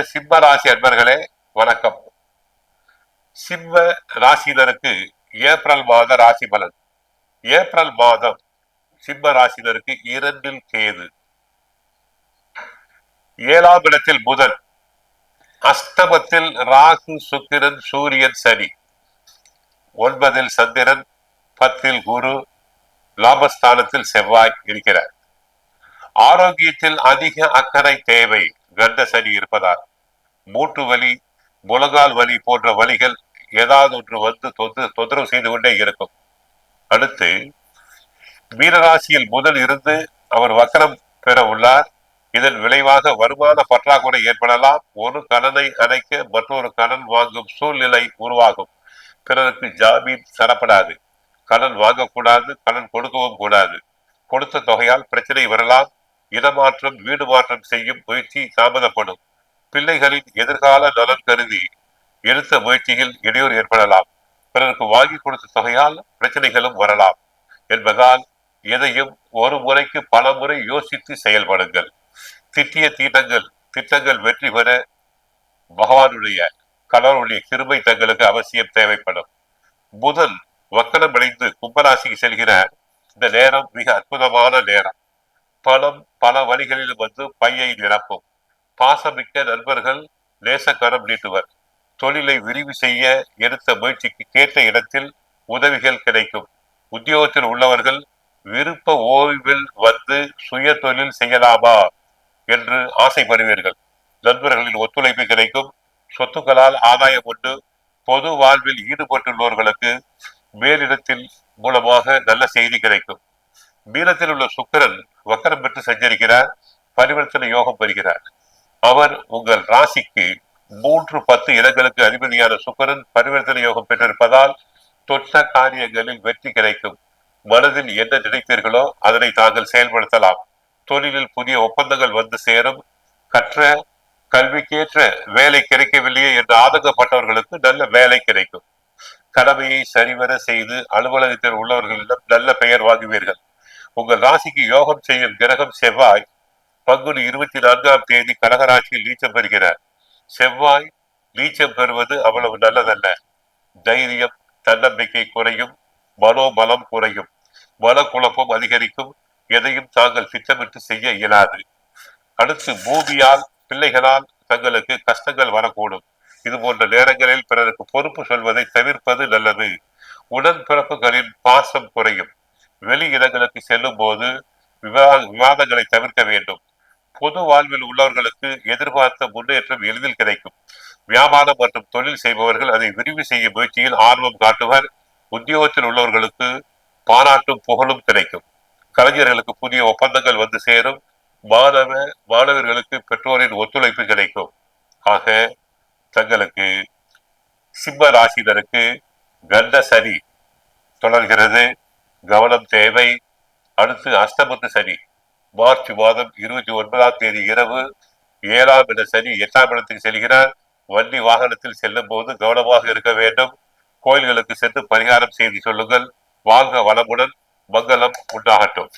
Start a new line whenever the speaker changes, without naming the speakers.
சிம்ம ராசி அன்பர்களே வணக்கம். சிம்ம ராசினருக்கு ஏப்ரல் மாத ராசி பலன். ஏப்ரல் மாதம் சிம்ம ராசினருக்கு இரண்டில் கேது. ஏழாம் இடத்தில் புதன். அஸ்தமத்தில் ராகு சுக்கிரன் சூரியன் சனி. ஒன்பதில் சந்திரன் பத்தில் குரு லாபஸ்தானத்தில் செவ்வாய் இருக்கிறார். ஆரோக்கியத்தில் அதிக அக்கறை தேவை. கண்ட சளி இருப்பதால் மூட்டு வலி முழங்கால் வலி போன்ற வலிகள் ஏதாவது ஒன்று வந்து தொந்து தொந்தரவு செய்து கொண்டே இருக்கும். அடுத்து மீனராசியில் முதல் இருந்து அவர் வக்கரம் பெற உள்ளார். இதன் விளைவாக வருமான பற்றாக்குறை ஏற்படலாம். ஒரு கடனை அடைக்க மற்றொரு கடன் வாங்கும் சூழ்நிலை உருவாகும். பிறருக்கு ஜாமீன் தரப்படாது. கடன் வாங்கக்கூடாது கடன் கொடுக்கவும் கூடாது. கொடுத்த தொகையால் பிரச்சனை வரலாம். இடமாற்றம் வீடு மாற்றம் செய்யும் முயற்சி தாமதப்படும். பிள்ளைகளின் எதிர்கால நலன் கருதி எடுத்த முயற்சியில் இடையூறு ஏற்படலாம். பிறருக்கு வாங்கி கொடுத்த தொகையால் பிரச்சனைகளும் வரலாம் என்பதால் எதையும் ஒரு முறைக்கு பல முறை யோசித்து செயல்படுங்கள். திட்டிய தீட்டங்கள் திட்டங்கள் வெற்றி பெற பகவானுடைய கடவுளுடைய கிருமை தங்களுக்கு அவசியம் தேவைப்படும். புதன் வக்கரம் அடைந்து கும்பராசிக்கு செல்கிற இந்த நேரம் மிக அற்புதமான நேரம். பலம் பல வழிகளில் வந்து பையை நிரப்பும். பாசமிக்க நண்பர்கள் நேசக்கரம் நீட்டுவர். தொழிலை விரிவு செய்ய எடுத்த முயற்சிக்கு கேட்ட இடத்தில் உதவிகள் கிடைக்கும். உத்தியோகத்தில் உள்ளவர்கள் விருப்ப ஓய்வில் வந்து சுய தொழில் செய்யலாமா? என்று ஆசைப்படுவீர்கள். நண்பர்களின் ஒத்துழைப்பு கிடைக்கும். சொத்துக்களால் ஆதாயம் உண்டு. பொது வாழ்வில் ஈடுபட்டுள்ளவர்களுக்கு மேலிடத்தில் மூலமாக நல்ல செய்தி கிடைக்கும். மீனத்தில் உள்ள சுக்கிரன் வக்கரம் பெற்று சஞ்சரிக்கிறார் பரிவர்த்தனை யோகம் பெறுகிறார். அவர் உங்கள் ராசிக்கு மூன்று பத்து இடங்களுக்கு அதிபதியான சுக்கரன் பரிவர்த்தனை யோகம் பெற்றிருப்பதால் தொட்ட காரியங்களில் வெற்றி கிடைக்கும். மனதில் என்ன நினைத்தீர்களோ அதனை தாங்கள் செயல்படுத்தலாம். தொழிலில் புதிய ஒப்பந்தங்கள் வந்து சேரும். கற்ற கல்விக்கேற்ற வேலை கிடைக்கவில்லையே என்று ஆதங்கப்பட்டவர்களுக்கு நல்ல வேலை கிடைக்கும். கடமையை சரிவர செய்து அலுவலகத்தில் உள்ளவர்களிடம் நல்ல பெயர் வாங்குவீர்கள். உங்கள் ராசிக்கு யோகம் செய்யும் கிரகம் செவ்வாய். பங்குனி இருபத்தி நான்காம் தேதி கடகராசியில் நீச்சம் பெறுகிறார். செவ்வாய் நீச்சம் பெறுவது அவ்வளவு நல்லதல்ல. தைரியம் தன்னம்பிக்கை குறையும் மனோபலம் குறையும். மனக்குழப்பம் அதிகரிக்கும். எதையும் தாங்கள் திட்டமிட்டு செய்ய இயலாது. அடுத்து பூமியால் பிள்ளைகளால் தங்களுக்கு கஷ்டங்கள் வரக்கூடும். இது போன்ற நேரங்களில் பிறருக்கு பொறுப்பு சொல்வதை தவிர்ப்பது நல்லது. உடன்பிறப்புகளின் பாசம் குறையும். வெளி இடங்களுக்கு செல்லும் போது விவாதங்களை தவிர்க்க வேண்டும். பொது வாழ்வில் உள்ளவர்களுக்கு எதிர்பார்த்த முன்னேற்றம் எளிதில் கிடைக்கும். வியாபாரம் மற்றும் தொழில் செய்பவர்கள் அதை விரிவு செய்ய முயற்சியில் ஆர்வம் காட்டுவர். உத்தியோகத்தில் உள்ளவர்களுக்கு பாராட்டும் புகழும் கிடைக்கும். கலைஞர்களுக்கு புதிய ஒப்பந்தங்கள் வந்து சேரும். மாணவ மாணவர்களுக்கு பெற்றோரின் ஒத்துழைப்பு கிடைக்கும். ஆக தங்களுக்கு சிம்ம ராசினருக்கு கண்ட சரி தொடர்கிறது. கவனம் தேவை. அடுத்து அஸ்தமத்து சனி. மார்ச் மாதம் இருபத்தி ஒன்பதாம் தேதி இரவு ஏழாம் இட சனி எட்டாம் இடத்துக்கு செல்கிறார். வண்டி வாகனத்தில் செல்லும் போது கவனமாக இருக்க வேண்டும். கோயில்களுக்கு சென்று பரிகாரம் செய்து சொல்லுங்கள். வாழ்க வளமுடன். மங்களம் உண்டாகட்டும்.